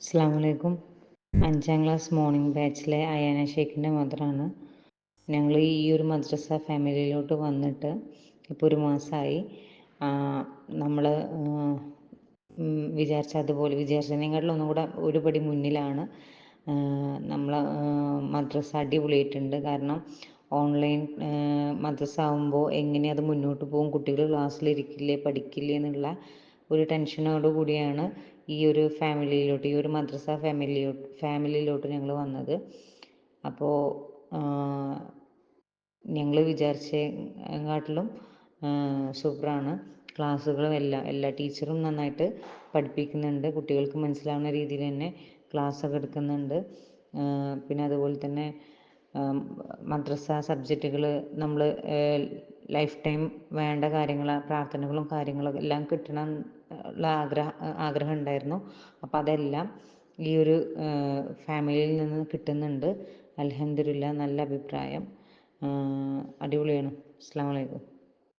അസ്സാം വലൈക്കും അഞ്ചാം ക്ലാസ് മോർണിംഗ് ബാച്ചിലെ അയാന ഷേഖിന്റെ മദറാണ് ഞങ്ങൾ ഈ ഒരു മദ്രസ ഫാമിലിയിലോട്ട് വന്നിട്ട് ഇപ്പോൾ ഒരു മാസമായി നമ്മൾ വിചാരിച്ച അതുപോലെ ഒന്നും കൂടെ ഒരുപടി മുന്നിലാണ്. നമ്മൾ മദ്രസ അടിപൊളിയായിട്ടുണ്ട്. കാരണം ഓൺലൈൻ മദ്രസ ആകുമ്പോൾ എങ്ങനെ അത് മുന്നോട്ട് പോകും? കുട്ടികൾ ക്ലാസ്സിലിരിക്കില്ലേ പഠിക്കില്ലേ? എന്നുള്ള ഒരു ടെൻഷനോട് കൂടിയാണ് ഈ ഒരു ഫാമിലിയിലോട്ട് ഈ ഒരു മദ്രസ ഫാമിലിയോ ഫാമിലിയിലോട്ട് ഞങ്ങൾ വന്നത്. അപ്പോൾ ഞങ്ങൾ വിചാരിച്ചതിനെക്കാട്ടിലും സൂപ്പറാണ്. ക്ലാസ്സുകളും എല്ലാം എല്ലാ ടീച്ചറും നന്നായിട്ട് പഠിപ്പിക്കുന്നുണ്ട്. കുട്ടികൾക്ക് മനസ്സിലാവുന്ന രീതിയിൽ തന്നെ ക്ലാസ്സൊക്കെ എടുക്കുന്നുണ്ട്. പിന്നെ അതുപോലെ തന്നെ മദ്രസ സബ്ജക്റ്റുകൾ നമ്മൾ ലൈഫ് ടൈം വേണ്ട കാര്യങ്ങൾ പ്രാർത്ഥനകളും കാര്യങ്ങളും എല്ലാം കിട്ടണം ഉള്ള ആഗ്രഹ ആഗ്രഹം ഉണ്ടായിരുന്നു അപ്പോൾ അതെല്ലാം ഈ ഒരു ഫാമിലിയിൽ നിന്ന് കിട്ടുന്നുണ്ട്. അലഹമില്ല നല്ല അഭിപ്രായം. അടിപൊളിയാണ്. അസ്സാം വലൈക്കും